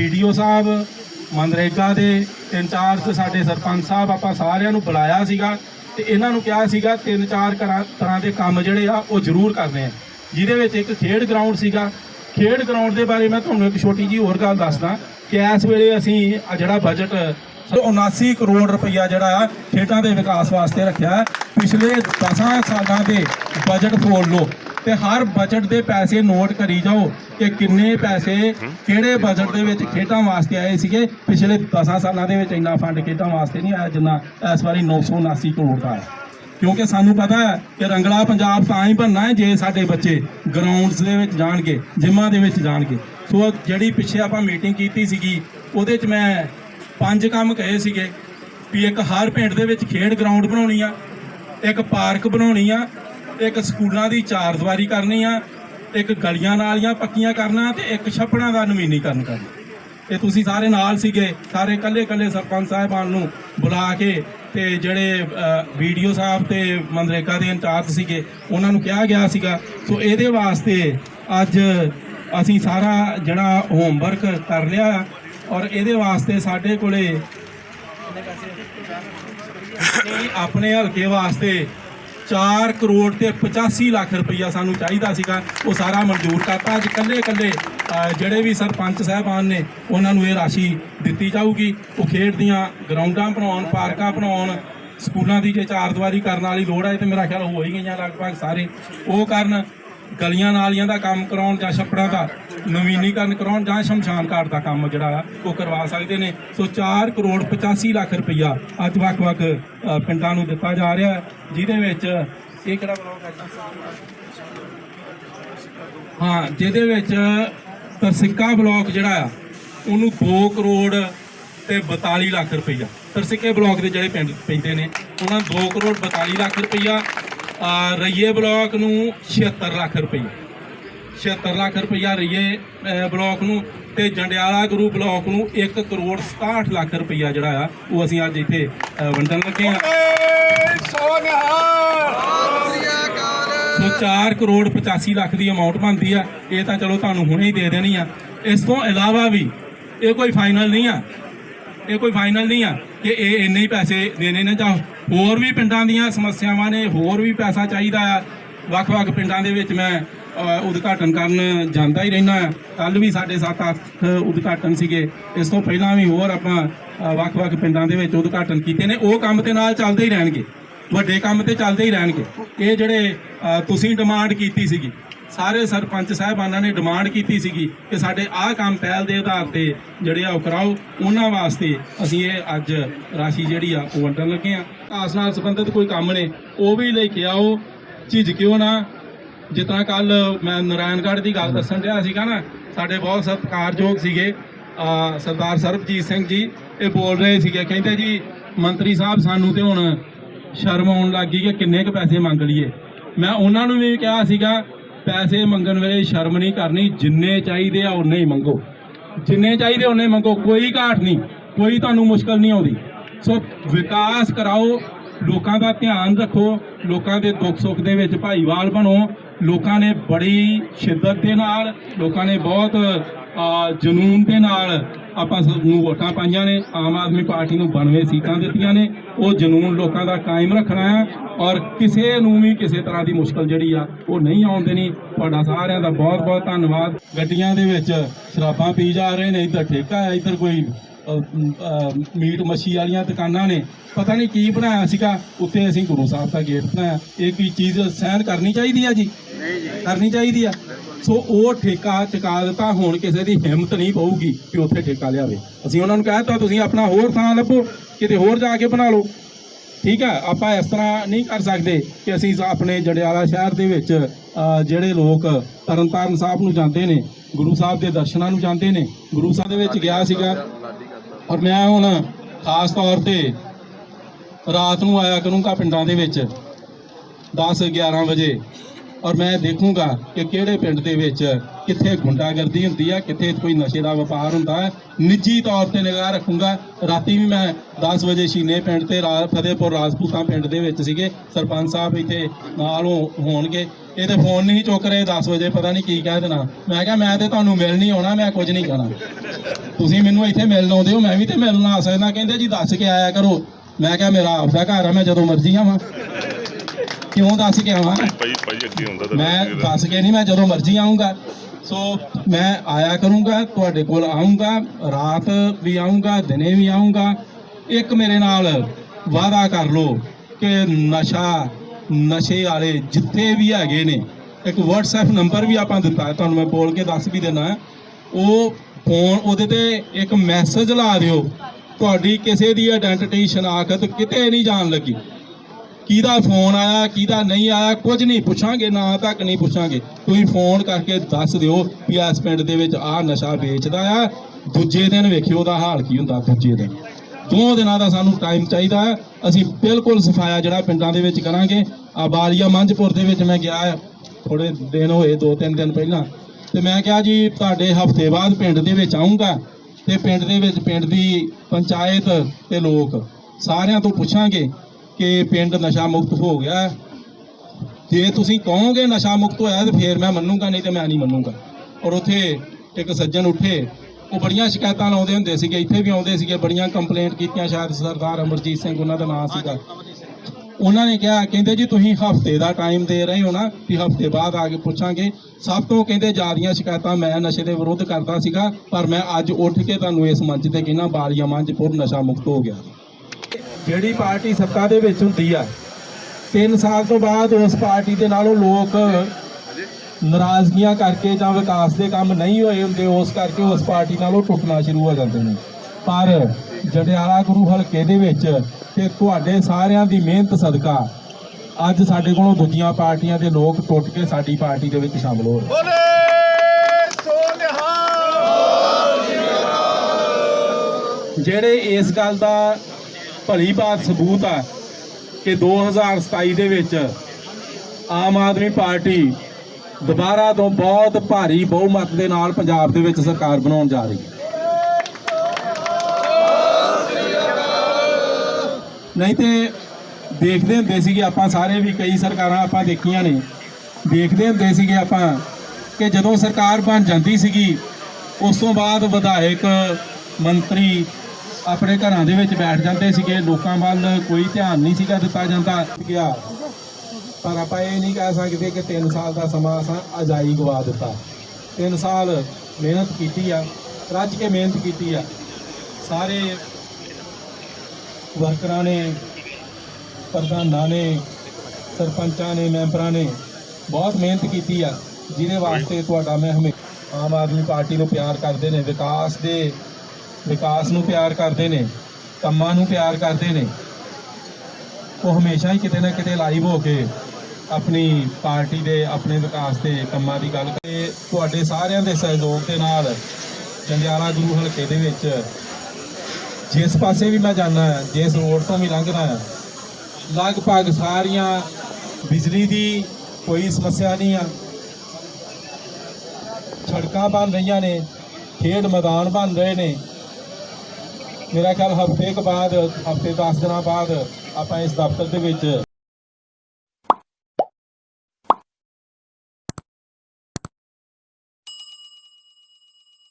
ਆ ਵੀਡੀਓ ਸਾਹਿਬ, ਮਨਰੇਗਾ ਦੇ ਇੰਚਾਰਜ ਸਾਡੇ ਸਰਪੰਚ ਸਾਹਿਬ, ਆਪਾਂ ਸਾਰਿਆਂ ਨੂੰ ਬੁਲਾਇਆ ਸੀਗਾ ਤੇ ਇਹਨਾਂ ਨੂੰ ਕਿਹਾ ਸੀਗਾ ਤਿੰਨ ਚਾਰ ਕਰਾ- ਤਰ੍ਹਾਂ ਦੇ ਕੰਮ ਜਿਹੜੇ ਆ, ਉਹ ਜ਼ਰੂਰ ਕਰਨੇ ਆ। ਜਿਹਦੇ ਵਿੱਚ ਇੱਕ ਖੇਡ ਗਰਾਊਂਡ ਸੀਗਾ। ਖੇਡ ਗਰਾਊਂਡ ਦੇ ਬਾਰੇ ਮੈਂ ਤੁਹਾਨੂੰ ਇੱਕ ਛੋਟੀ ਜੀ ਹੋਰ ਗੱਲ ਦੱਸਦਾ ਕਿ ਇਸ ਵੇਲੇ ਅਸੀਂ ਆ ਜਿਹੜਾ ਬਜਟ 79 ਕਰੋੜ ਰੁਪਈਆ ਜਿਹੜਾ ਆ, ਖੇਡਾਂ ਦੇ ਵਿਕਾਸ ਵਾਸਤੇ ਰੱਖਿਆ। ਪਿਛਲੇ 10 ਸਾਲਾਂ ਦੇ ਬਜਟ ਫੋਲ ਲਓ। ਤੇ ਹਰ ਬਜਟ ਦੇ ਪੈਸੇ ਨੋਟ ਕਰੀ ਜਾਓ ਕਿ ਕਿੰਨੇ ਪੈਸੇ ਕਿਹੜੇ ਬਜਟ ਦੇ ਵਿੱਚ ਖੇਡਾਂ ਵਾਸਤੇ ਆਏ ਸੀਗੇ। ਪਿਛਲੇ 10 ਸਾਲਾਂ ਦੇ ਵਿੱਚ ਇੰਨਾ ਫੰਡ ਖੇਡਾਂ ਵਾਸਤੇ ਨਹੀਂ ਆਇਆ ਜਿੰਨਾ ਇਸ ਵਾਰੀ 979 ਕਰੋੜ ਦਾ ਹੈ ਕਿਉਂਕਿ ਸਾਨੂੰ ਪਤਾ ਹੈ ਕਿ ਰੰਗਲਾ ਪੰਜਾਬ ਤਾਂ ਹੀ ਬਣਨਾ ਹੈ ਜੇ ਸਾਡੇ ਬੱਚੇ ਗਰਾਊਂਡਸ ਦੇ ਵਿੱਚ ਜਾਣਗੇ, ਜਿਮਾਂ ਦੇ ਵਿੱਚ ਜਾਣਗੇ। ਸੋ ਜਿਹੜੀ ਪਿੱਛੇ ਆਪਾਂ ਮੀਟਿੰਗ ਕੀਤੀ ਸੀਗੀ, ਉਹਦੇ 'ਚ ਮੈਂ ਪੰਜ ਕੰਮ ਕਹੇ ਸੀਗੇ ਵੀ ਇੱਕ ਹਰ ਪਿੰਡ ਦੇ ਵਿੱਚ ਖੇਡ ਗਰਾਊਂਡ ਬਣਾਉਣੀ ਆ, ਇੱਕ ਪਾਰਕ ਬਣਾਉਣੀ ਆ ਇੱਕ ਸਕੂਲਾਂ ਦੀ ਚਾਰ ਦੀਵਾਰੀ ਕਰਨੀ ਆ ਇੱਕ ਗਲੀਆਂ ਨਾਲੀਆਂ ਪੱਕੀਆਂ ਕਰਨਾ ਤੇ ਇੱਕ ਛੱਪੜਾਂ ਦਾ ਨਵੀਨੀਕਰਨ ਕਰਨਾ। ਤੇ ਤੁਸੀਂ ਸਾਰੇ ਨਾਲ ਸੀਗੇ ਸਾਰੇ ਕੱਲੇ ਕੱਲੇ ਸਰਪੰਚ ਸਾਹਿਬਾਨ ਨੂੰ ਬੁਲਾ ਕੇ ਤੇ ਜਿਹੜੇ ਵੀਡੀਓ ਸਾਹਿਬ ਤੇ ਮਨਰੇਗਾ ਦੇ ਇੰਚਾਰਜ ਸੀਗੇ ਉਹਨਾਂ ਨੂੰ ਕਿਹਾ ਗਿਆ ਸੀਗਾ। ਸੋ ਇਹਦੇ ਵਾਸਤੇ ਅੱਜ ਅਸੀਂ ਸਾਰਾ ਜਿਹੜਾ ਹੋਮਵਰਕ ਕਰ ਲਿਆ ਔਰ ਇਹਦੇ ਵਾਸਤੇ ਸਾਡੇ ਕੋਲੇ ਆਪਣੇ ਹਲਕੇ ਵਾਸਤੇ 4 ਕਰੋੜ ਤੇ 85 ਲੱਖ ਰੁਪਈਆ ਸਾਨੂੰ ਚਾਹੀਦਾ ਸੀਗਾ। ਉਹ ਸਾਰਾ ਮਨਜ਼ੂਰ ਕਰਤਾ। ਅੱਜ ਕੱਲੇ ਕੱਲੇ ਜਿਹੜੇ ਵੀ ਸਰਪੰਚ ਸਾਹਿਬਾਨ ਨੇ, ਉਹਨਾਂ ਨੂੰ ਇਹ ਰਾਸ਼ੀ ਦਿੱਤੀ ਜਾਊਗੀ। ਉਹ ਖੇਡ ਦੀਆਂ ਗਰਾਊਂਡਾਂ ਬਣਾਉਣ, ਪਾਰਕਾਂ ਬਣਾਉਣ, ਸਕੂਲਾਂ ਦੀ ਜੇ ਚਾਰ ਦੀਵਾਰੀ ਕਰਨ ਵਾਲੀ ਲੋੜ ਹੈ ਤੇ ਮੇਰਾ ਖਿਆਲ ਹੋ ਹੀ ਗਈਆਂ ਲਗਭਗ ਸਾਰੇ। ਉਹ ਕਰਨ ਗਲੀਆਂ ਨਾਲੀਆਂ ਦਾ ਕੰਮ ਕਰਾਉਣ ਜਾਂ ਛੱਪੜਾਂ ਦਾ ਨਵੀਨੀਕਰਨ ਕਰਾਉਣ ਜਾਂ ਸ਼ਮਸ਼ਾਨ ਘਾਟ ਦਾ ਕੰਮ ਜਿਹੜਾ ਆ, ਉਹ ਕਰਵਾ ਸਕਦੇ ਨੇ। ਸੋ 4 ਕਰੋੜ 85 ਲੱਖ ਰੁਪਈਆ ਅੱਜ ਵੱਖ-ਵੱਖ ਪਿੰਡਾਂ ਨੂੰ ਦਿੱਤਾ ਜਾ ਰਿਹਾ ਜਿਹਦੇ ਵਿੱਚ ਇਹ ਕਿਹੜਾ ਬਲੌਕ ਹੈ? ਹਾਂ, ਜਿਹਦੇ ਵਿੱਚ ਤਰਸਿੱਕਾ ਬਲਾਕ ਜਿਹੜਾ ਆ, ਉਹਨੂੰ 2 ਕਰੋੜ ਤੇ 42 ਲੱਖ ਰੁਪਈਆ। ਤਰਸਿੱਕੇ ਬਲਾਕ ਦੇ ਜਿਹੜੇ ਪਿੰਡ ਪੈਂਦੇ ਨੇ, ਉਹਨਾਂ ਨੂੰ 2 ਕਰੋੜ 42 ਲੱਖ ਰੁਪਈਆ ਰਈਏ ਬਲਾਕ ਨੂੰ 76 ਲੱਖ ਰੁਪਈਆ। 76 ਲੱਖ ਰੁਪਈਆ ਰਈਏ ਬਲਾਕ ਨੂੰ ਤੇ ਜੰਡਿਆਲਾ ਗੁਰੂ ਬਲਾਕ ਨੂੰ 1 ਕਰੋੜ 67 ਲੱਖ ਰੁਪਈਆ ਜਿਹੜਾ ਆ ਉਹ ਅਸੀਂ ਅੱਜ ਇੱਥੇ ਵੰਡਣ ਲੱਗੇ ਆ ਸੋ 4 ਕਰੋੜ 85 ਲੱਖ ਦੀ ਅਮਾਉਂਟ ਬਣਦੀ ਆ ਇਹ ਤਾਂ ਚਲੋ ਤੁਹਾਨੂੰ ਹੁਣੇ ਹੀ ਦੇ ਦੇਣੀ ਆ। ਇਸ ਤੋਂ ਇਲਾਵਾ ਵੀ ਇਹ ਕੋਈ ਫਾਈਨਲ ਨਹੀਂ ਆ। ਇਹ ਕੋਈ ਫਾਈਨਲ ਨਹੀਂ ਆ ਕਿ ਇਹ ਇੰਨੇ ਹੀ ਪੈਸੇ ਦੇਣੇ ਨੇ ਜਾਂ ਹੋਰ ਵੀ ਪਿੰਡਾਂ ਦੀਆਂ ਸਮੱਸਿਆਵਾਂ ਨੇ, ਹੋਰ ਵੀ ਪੈਸਾ ਚਾਹੀਦਾ ਆ। ਵੱਖ-ਵੱਖ ਪਿੰਡਾਂ ਦੇ ਵਿੱਚ ਮੈਂ ਉਦਘਾਟਨ ਕਰਨ ਜਾਂਦਾ ਹੀ ਰਹਿਣਾ ਕੱਲ ਵੀ ਸਾਡੇ 7-8 ਉਦਘਾਟਨ ਸੀਗੇ। ਇਸ ਤੋਂ ਪਹਿਲਾਂ ਵੀ ਹੋਰ ਆਪਾਂ ਵੱਖ-ਵੱਖ ਪਿੰਡਾਂ ਦੇ ਵਿੱਚ ਉਦਘਾਟਨ ਕੀਤੇ ਨੇ। ਉਹ ਕੰਮ ਤੇ ਨਾਲ ਚੱਲਦੇ ਹੀ ਰਹਿਣਗੇ। ਵੱਡੇ ਕੰਮ ਤੇ ਚੱਲਦੇ ਹੀ ਰਹਿਣਗੇ। ਇਹ ਜਿਹੜੇ ਤੁਸੀਂ ਡਿਮਾਂਡ ਕੀਤੀ ਸੀਗੀ ਸਾਰੇ ਸਰਪੰਚ ਸਾਹਿਬਾਨਾਂ ਨੇ ਡਿਮਾਂਡ ਕੀਤੀ ਸੀਗੀ ਕਿ ਸਾਡੇ ਆਹ ਕੰਮ ਪਹਿਲ ਦੇ ਆਧਾਰ ਤੇ ਜਿਹੜੇ ਆ ਉਹ ਕਰਾਓ। ਉਹਨਾਂ ਵਾਸਤੇ ਅਸੀਂ ਇਹ ਅੱਜ ਰਾਸ਼ੀ ਜਿਹੜੀ ਆ ਉਹ ਵੰਡਣ ਲੱਗੇ ਆ। ਆਸ ਨਾਲ ਸੰਬੰਧਿਤ ਕੋਈ ਕੰਮ ਨੇ, ਉਹ ਵੀ ਲੈ ਕੇ ਆਓ। ਝਿਜਕਿਓ ਨਾ? ਜਿਤਨਾ ਕੱਲ ਮੈਂ ਨਰਾਇਣਗੜ੍ਹ ਦੀ ਗੱਲ ਦੱਸਣ ਰਿਹਾ ਸੀਗਾ ਨਾ, ਸਾਡੇ ਬਹੁਤ ਸਤਿਕਾਰਯੋਗ ਸੀਗੇ ਸਰਦਾਰ ਸਰਬਜੀਤ ਸਿੰਘ ਜੀ। ਇਹ ਬੋਲ ਰਹੇ ਸੀਗੇ, ਕਹਿੰਦੇ ਜੀ, ਮੰਤਰੀ ਸਾਹਿਬ ਸਾਨੂੰ ਤੇ ਹੁਣ ਸ਼ਰਮ ਆਉਣ ਲੱਗ ਗਈ ਕਿ ਕਿੰਨੇ ਕੁ ਪੈਸੇ ਮੰਗ ਲਈਏ। ਮੈਂ ਉਹਨਾਂ ਨੂੰ ਵੀ ਕਿਹਾ ਸੀਗਾ ਪੈਸੇ ਮੰਗਣ ਵੇਲੇ ਸ਼ਰਮ ਨਹੀਂ ਕਰਨੀ ਜਿੰਨੇ ਚਾਹੀਦੇ ਆ ਉਨੇ ਹੀ ਮੰਗੋ। ਜਿੰਨੇ ਚਾਹੀਦੇ ਉਨੇ ਮੰਗੋ ਕੋਈ ਘਾਟ ਨਹੀਂ ਕੋਈ ਤੁਹਾਨੂੰ ਮੁਸ਼ਕਲ ਨਹੀਂ ਆਉਂਦੀ। ਸੋ ਵਿਕਾਸ ਕਰਾਓ ਲੋਕਾਂ ਦਾ ਧਿਆਨ ਰੱਖੋ ਲੋਕਾਂ ਦੇ ਦੁੱਖ ਸੁੱਖ ਦੇ ਵਿੱਚ ਭਾਈਵਾਲ ਬਣੋ ਲੋਕਾਂ ਨੇ ਬੜੀ ਸ਼ਿੱਦਤ ਦੇ ਨਾਲ ਲੋਕਾਂ ਨੇ ਬਹੁਤ ਅ, ਜਨੂਨ ਦੇ ਨਾਲ ਆਪਾਂ ਸਭ ਨੂੰ ਵੋਟਾਂ ਪਾਈਆਂ ਨੇ ਆਮ ਆਦਮੀ ਪਾਰਟੀ ਨੂੰ 92 ਸੀਟਾਂ ਦਿੱਤੀਆਂ ਨੇ ਉਹ ਜਨੂਨ ਲੋਕਾਂ ਦਾ ਕਾਇਮ ਰੱਖਣਾ ਹੈ ਔਰ ਕਿਸੇ ਨੂੰ ਵੀ ਕਿਸੇ ਤਰ੍ਹਾਂ ਦੀ ਮੁਸ਼ਕਲ ਜਿਹੜੀ ਆ ਉਹ ਨਹੀਂ ਆਉਣ ਦੇਣੀ। ਤੁਹਾਡਾ ਸਾਰਿਆਂ ਦਾ ਬਹੁਤ ਬਹੁਤ ਧੰਨਵਾਦ। ਗੱਡੀਆਂ ਦੇ ਵਿੱਚ ਸ਼ਰਾਬਾਂ ਪੀ ਜਾ ਰਹੇ ਨੇ ਇੱਧਰ ਠੇਕਾ ਹੈ ਇੱਧਰ ਕੋਈ ਮੀਟ ਮੱਛੀ ਵਾਲੀਆਂ ਦੁਕਾਨਾਂ ਨੇ। ਪਤਾ ਨਹੀਂ ਕੀ ਬਣਾਇਆ ਸੀਗਾ ਉੱਥੇ ਅਸੀਂ ਗੁਰੂ ਸਾਹਿਬ ਦਾ ਗੇਟ ਬਣਾਇਆ। ਇਹ ਕੀ ਚੀਜ਼ ਸਹਿਣ ਕਰਨੀ ਚਾਹੀਦੀ ਆ ਜੀ। ਕਰਨੀ ਚਾਹੀਦੀ ਆ? ਸੋ ਉਹ ਠੇਕਾ ਚੁਕਾ ਦਿੱਤਾ ਹੁਣ ਕਿਸੇ ਦੀ ਹਿੰਮਤ ਨਹੀਂ ਪਊਗੀ ਕਿ ਉੱਥੇ ਠੇਕਾ ਲਿਆਵੇ। ਅਸੀਂ ਉਹਨਾਂ ਨੂੰ ਕਹਿਤਾ ਤੁਸੀਂ ਆਪਣਾ ਹੋਰ ਥਾਂ ਲੱਭੋ ਕਿਤੇ ਹੋਰ ਜਾ ਕੇ ਬਣਾ ਲਓ। ਠੀਕ ਹੈ ਆਪਾਂ ਇਸ ਤਰ੍ਹਾਂ ਨਹੀਂ ਕਰ ਸਕਦੇ ਕਿ ਅਸੀਂ ਆਪਣੇ ਜੜਿਆਲਾ ਸ਼ਹਿਰ ਦੇ ਵਿੱਚ ਜਿਹੜੇ ਲੋਕ ਤਰਨਤਾਰਨ ਸਾਹਿਬ ਨੂੰ ਜਾਂਦੇ ਨੇ ਗੁਰੂ ਸਾਹਿਬ ਦੇ ਦਰਸ਼ਨਾਂ ਨੂੰ ਜਾਂਦੇ ਨੇ। ਗੁਰੂ ਸਾਹਿਬ ਦੇ ਵਿੱਚ ਗਿਆ ਸੀਗਾ। ਔਰ ਮੈਂ ਹੁਣ ਖਾਸ ਤੌਰ ਤੇ ਰਾਤ ਨੂੰ ਆਇਆ ਕਰੂੰਗਾ ਪਿੰਡਾਂ ਦੇ ਵਿੱਚ 10 11 ਵਜੇ। ਔਰ ਮੈਂ ਦੇਖੂੰਗਾ ਕਿ ਕਿਹੜੇ ਪਿੰਡ ਦੇ ਵਿੱਚ ਕਿੱਥੇ ਗੁੰਡਾਗਰਦੀ ਹੁੰਦੀ ਆ, ਕਿੱਥੇ ਕੋਈ ਨਸ਼ੇ ਦਾ ਵਪਾਰ ਹੁੰਦਾ ਹੈ ਨਿੱਜੀ ਤੌਰ ਤੇ ਨਿਗਾਹ ਰੱਖੂੰਗਾ। ਰਾਤੀ ਵੀ ਮੈਂ 10 ਵਜੇ ਸ਼ੀਨੇ ਪਿੰਡ ਤੇ ਰਾ- ਫਤਿਹਪੁਰ ਰਾਜਪੂਤਾਂ ਪਿੰਡ ਦੇ ਵਿੱਚ ਸੀਗੇ। ਸਰਪੰਚ ਸਾਹਿਬ ਇੱਥੇ ਨਾਲ ਹੋ- ਹੋਣਗੇ। ਇਹ ਤੇ ਫੋਨ ਨਹੀਂ ਚੁੱਕ ਰਹੇ 10 ਵਜੇ, ਪਤਾ ਨਹੀਂ ਕੀ ਕਹਿ ਦੇਣਾ। ਮੈਂ ਕਿਹਾ, ਮੈਂ ਤੇ ਤੁਹਾਨੂੰ ਮਿਲ ਨਹੀਂ ਆਉਣਾ, ਮੈਂ ਕੁਝ ਨਹੀਂ ਕਹਿਣਾ। ਤੁਸੀਂ ਮੈਨੂੰ ਇੱਥੇ ਮਿਲਣ ਆਉਂਦੇ ਹੋ, ਮੈਂ ਵੀ ਤੇ ਮਿਲਣ ਆ ਸਕਦਾ। ਕਹਿੰਦੇ ਜੀ, ਦੱਸ ਕੇ ਆਇਆ ਕਰੋ। ਮੈਂ ਕਿਹਾ, ਮੇਰਾ ਆਪਦਾ ਘਰ ਆ, ਮੈਂ ਜਦੋਂ ਮਰਜ਼ੀ ਆਵਾਂ। ਕਿਉਂ ਦੱਸ ਕੇ ਆਵਾਂ? ਭਾਈ ਭਾਈ ਅੱਗੇ ਹੁੰਦਾ ਤਾਂ ਮੈਂ ਦੱਸ ਕੇ ਨਹੀਂ ਮੈਂ ਜਦੋਂ ਮਰਜ਼ੀ ਆਉਂਗਾ ਸੋ ਮੈਂ ਆਇਆ ਕਰੂੰਗਾ ਤੁਹਾਡੇ ਕੋਲ ਆਉਂਗਾ ਰਾਤ ਵੀ ਆਉਂਗਾ ਦਿਨੇ ਵੀ ਆਉਂਗਾ ਇੱਕ ਮੇਰੇ ਨਾਲ ਵਾਅਦਾ ਕਰ ਲਓ ਕਿ ਨਸ਼ਾ ਨਸ਼ੇ ਵਾਲੇ ਜਿੱਥੇ ਵੀ ਹੈਗੇ ਨੇ ਇੱਕ WhatsApp ਨੰਬਰ ਵੀ ਆਪਾਂ ਦਿੱਤਾ ਤੁਹਾਨੂੰ ਮੈਂ ਬੋਲ ਕੇ ਦੱਸ ਵੀ ਦੇਣਾ ਉਹ ਫੋਨ ਉਹਦੇ ਤੇ ਇੱਕ ਮੈਸੇਜ ਲਾ ਦਿਓ। ਤੁਹਾਡੀ ਕਿਸੇ ਦੀ ਆਇਡੈਂਟੀਟੀ ਸ਼ਨਾਖਤ ਕਿਤੇ ਨਹੀਂ ਜਾਣ ਲੱਗੀ। ਕਿਹਦਾ ਫੋਨ ਆਇਆ, ਕਿਹਦਾ ਨਹੀਂ ਆਇਆ, ਕੁਝ ਨਹੀਂ ਪੁੱਛਾਂਗੇ, ਨਾ ਤੱਕ ਨਹੀਂ ਪੁੱਛਾਂਗੇ। ਤੁਸੀਂ ਫੋਨ ਕਰਕੇ ਦੱਸ ਦਿਓ ਵੀ ਇਸ ਪਿੰਡ ਦੇ ਵਿੱਚ ਆਹ ਨਸ਼ਾ ਵੇਚਦਾ ਆ। ਦੂਜੇ ਦਿਨ ਵੇਖਿਓ ਉਹਦਾ ਹਾਲ ਕੀ ਹੁੰਦਾ ਦੂਜੇ ਦਿਨ। ਦੋ ਦਿਨਾਂ ਦਾ ਸਾਨੂੰ ਟਾਈਮ ਚਾਹੀਦਾ ਹੈ ਅਸੀਂ ਬਿਲਕੁਲ ਸਫਾਇਆ ਜਿਹੜਾ ਪਿੰਡਾਂ ਦੇ ਵਿੱਚ ਕਰਾਂਗੇ। ਆ ਮੰਝਪੁਰ ਦੇ ਵਿੱਚ ਮੈਂ ਗਿਆ ਥੋੜੇ ਦਿਨ ਹੋਏ, ਦੋ ਤਿੰਨ ਦਿਨ ਪਹਿਲਾਂ। ਤੇ ਮੈਂ ਕਿਹਾ ਜੀ, ਤੁਹਾਡੇ ਹਫ਼ਤੇ ਬਾਅਦ ਪਿੰਡ ਦੇ ਵਿੱਚ ਆਉਂਗਾ ਤੇ ਪਿੰਡ ਦੇ ਵਿੱਚ ਪਿੰਡ ਦੀ ਪੰਚਾਇਤ ਤੇ ਲੋਕ ਸਾਰਿਆਂ ਤੋਂ ਪੁੱਛਾਂਗੇ। ਕਿ ਪਿੰਡ ਨਸ਼ਾ ਮੁਕਤ ਹੋ ਗਿਆ ਜੇ ਤੁਸੀਂ ਕਹੋਗੇ ਨਸ਼ਾ ਮੁਕਤ ਹੋਇਆ ਤੇ ਫੇਰ ਮੈਂ ਮੰਨੂਗਾ, ਨਹੀਂ ਤੇ ਮੈਂ ਨਹੀਂ ਮੰਨੂਗਾ। ਔਰ ਉੱਥੇ ਇੱਕ ਸੱਜਣ ਉੱਠੇ। ਉਹ ਬੜੀਆਂ ਸ਼ਿਕਾਇਤਾਂ ਲਾਉਂਦੇ ਹੁੰਦੇ ਸੀਗੇ, ਇੱਥੇ ਵੀ ਆਉਂਦੇ ਸੀਗੇ, ਬੜੀਆਂ ਕੰਪਲੇਂਟ ਕੀਤੀਆਂ ਸ਼ਾਇਦ ਸਰਦਾਰ ਅਮਰਜੀਤ ਸਿੰਘ, ਉਹਨਾਂ ਦਾ ਨਾਮ ਸੀਗਾ। ਉਹਨਾਂ ਨੇ ਕਿਹਾ, ਕਹਿੰਦੇ ਜੀ ਤੁਸੀਂ ਹਫ਼ਤੇ ਦਾ ਟਾਈਮ ਦੇ ਰਹੇ ਹੋ ਨਾ, ਵੀ ਹਫ਼ਤੇ ਬਾਅਦ ਆ ਕੇ ਪੁੱਛਾਂਗੇ। ਸਭ ਤੋਂ ਕਹਿੰਦੇ ਜ਼ਿਆਦੀਆਂ ਸ਼ਿਕਾਇਤਾਂ ਮੈਂ ਨਸ਼ੇ ਦੇ ਵਿਰੁੱਧ ਕਰਦਾ ਸੀਗਾ, ਪਰ ਮੈਂ ਅੱਜ ਉੱਠ ਕੇ ਤੁਹਾਨੂੰ ਇਸ ਮੰਚ ਤੇ ਕਹਿੰਦਾ, ਬਾਲੀਆ ਮੰਚਪੁਰ ਨਸ਼ਾ ਮੁਕਤ ਹੋ ਗਿਆ। ਜਿਹੜੀ ਪਾਰਟੀ ਸੱਤਾ ਦੇ ਵਿੱਚ ਹੁੰਦੀ ਆ 3 ਸਾਲ ਤੋਂ ਬਾਅਦ ਉਸ ਪਾਰਟੀ ਦੇ ਨਾਲੋਂ ਲੋਕ ਨਾਰਾਜ਼ਗੀਆਂ ਕਰਕੇ ਜਾਂ ਵਿਕਾਸ ਦੇ ਕੰਮ ਨਹੀਂ ਹੋਏ ਹੁੰਦੇ ਉਸ ਕਰਕੇ ਉਸ ਪਾਰਟੀ ਨਾਲੋਂ ਟੁੱਟਣਾ ਸ਼ੁਰੂ ਹੋ ਜਾਂਦੇ ਨੇ। ਪਰ ਜੰਡਿਆਲਾ ਗੁਰੂ ਹਲਕੇ ਦੇ ਵਿੱਚ ਤੇ ਤੁਹਾਡੇ ਸਾਰਿਆਂ ਦੀ ਮਿਹਨਤ ਸਦਕਾ ਅੱਜ ਸਾਡੇ ਕੋਲੋਂ ਦੂਜੀਆਂ ਪਾਰਟੀਆਂ ਦੇ ਲੋਕ ਟੁੱਟ ਕੇ ਸਾਡੀ ਪਾਰਟੀ ਦੇ ਵਿੱਚ ਸ਼ਾਮਲ ਹੋ ਰਹੇ ਜਿਹੜੇ ਇਸ ਗੱਲ ਦਾ ਭਲੀ ਬਾਤ ਸਬੂਤ ਆ ਕਿ 2027 ਦੇ ਵਿੱਚ ਆਮ ਆਦਮੀ ਪਾਰਟੀ ਦੁਬਾਰਾ ਤੋਂ ਬਹੁਤ ਭਾਰੀ ਬਹੁਮਤ ਦੇ ਨਾਲ ਪੰਜਾਬ ਦੇ ਵਿੱਚ ਸਰਕਾਰ ਬਣਾਉਣ ਜਾ ਰਹੀ ਹੈ। ਨਹੀਂ ਤੇ ਦੇਖਦੇ ਹੁੰਦੇ ਸੀਗੇ ਆਪਾਂ ਸਾਰੇ ਵੀ, ਕਈ ਸਰਕਾਰਾਂ ਆਪਾਂ ਦੇਖੀਆਂ ਨੇ। ਦੇਖਦੇ ਹੁੰਦੇ ਸੀਗੇ ਆਪਾਂ ਕਿ ਜਦੋਂ ਸਰਕਾਰ ਬਣ ਜਾਂਦੀ ਸੀਗੀ, ਉਸ ਤੋਂ ਬਾਅਦ ਵਿਧਾਇਕ, ਮੰਤਰੀ ਆਪਣੇ ਘਰਾਂ ਦੇ ਵਿੱਚ ਬੈਠ ਜਾਂਦੇ ਸੀਗੇ, ਲੋਕਾਂ ਵੱਲ ਕੋਈ ਧਿਆਨ ਨਹੀਂ ਸੀਗਾ ਦਿੱਤਾ ਜਾਂਦਾ। ਗਿਆ। ਪਰ ਆਪਾਂ ਇਹ ਨਹੀਂ ਕਹਿ ਸਕਦੇ ਕਿ 3 ਸਾਲ ਦਾ ਸਮਾਂ ਅਸਾਂ ਅਜਾਈ ਗਵਾ ਦਿੱਤਾ। 3 ਸਾਲ ਮਿਹਨਤ ਕੀਤੀ ਆ, ਰੱਜ ਕੇ ਮਿਹਨਤ ਕੀਤੀ ਆ। ਸਾਰੇ ਵਰਕਰਾਂ ਨੇ, ਪ੍ਰਧਾਨਾਂ ਨੇ, ਸਰਪੰਚਾਂ ਨੇ, ਮੈਂਬਰਾਂ ਨੇ ਬਹੁਤ ਮਿਹਨਤ ਕੀਤੀ ਆ। ਜਿਹਦੇ ਵਾਸਤੇ ਤੁਹਾਡਾ ਮੈਂ ਹਮੇ ਆਮ ਆਦਮੀ ਪਾਰਟੀ ਨੂੰ ਪਿਆਰ ਕਰਦੇ ਨੇ। ਵਿਕਾਸ ਦੇ ਵਿਕਾਸ ਨੂੰ ਪਿਆਰ ਕਰਦੇ ਨੇ, ਕੰਮਾਂ ਨੂੰ ਪਿਆਰ ਕਰਦੇ ਨੇ, ਉਹ ਹਮੇਸ਼ਾ ਹੀ ਕਿਤੇ ਨਾ ਕਿਤੇ ਲਾਈਵ ਹੋ ਕੇ ਆਪਣੀ ਪਾਰਟੀ ਦੇ, ਆਪਣੇ ਵਿਕਾਸ ਦੇ ਕੰਮਾਂ ਦੀ ਗੱਲ ਤੇ ਤੁਹਾਡੇ ਸਾਰਿਆਂ ਦੇ ਸਹਿਯੋਗ ਦੇ ਨਾਲ ਜੰਡਿਆਲਾ ਗੁਰੂ ਹਲਕੇ ਦੇ ਵਿੱਚ ਜਿਸ ਪਾਸੇ ਵੀ ਮੈਂ ਜਾਂਦਾ, ਜਿਸ ਰੋਡ ਤੋਂ ਵੀ ਲੰਘਦਾ, ਲਗਭਗ ਸਾਰੀਆਂ ਬਿਜਲੀ ਦੀ ਕੋਈ ਸਮੱਸਿਆ ਨਹੀਂ ਆ। ਸੜਕਾਂ ਬਣ ਰਹੀਆਂ ਨੇ, ਖੇਡ ਮੈਦਾਨ ਬਣ ਰਹੇ ਨੇ ਮੇਰਾ ਖਿਆਲ ਹਫ਼ਤੇ ਕੁ ਬਾਅਦ ਹਫ਼ਤੇ 10 ਦਿਨਾਂ ਬਾਅਦ ਆਪਾਂ ਇਸ ਦਫ਼ਤਰ ਦੇ ਵਿੱਚ